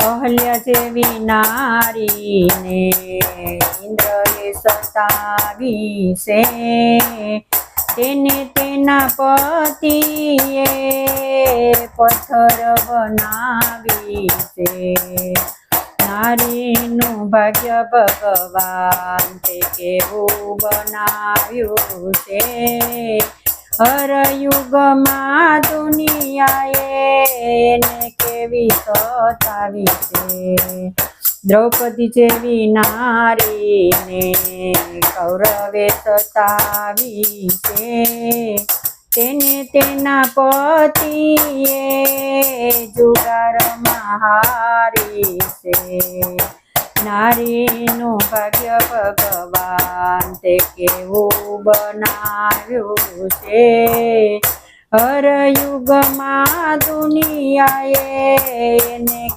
અહલ્યા જેવી નારીને ઇન્દ્રએ સતાવી છે તેને તેના પતિએ પથ્થર બનાવી છે નારીનું ભાગ્ય ભગવાન તે કેવું બનાવ્યું છે? હર યુગમાં દુનિયાએ એને સતાવી છે. દ્રૌપદી જેવી નારીને કૌરવે સતાવી છે. તેને તેના પતિએ જુગારમાં હારી છે. નારીનું ભાગ્ય ભગવાન તે કેવું બનાવ્યું છે? હર યુગમાં દુનિયાએ એને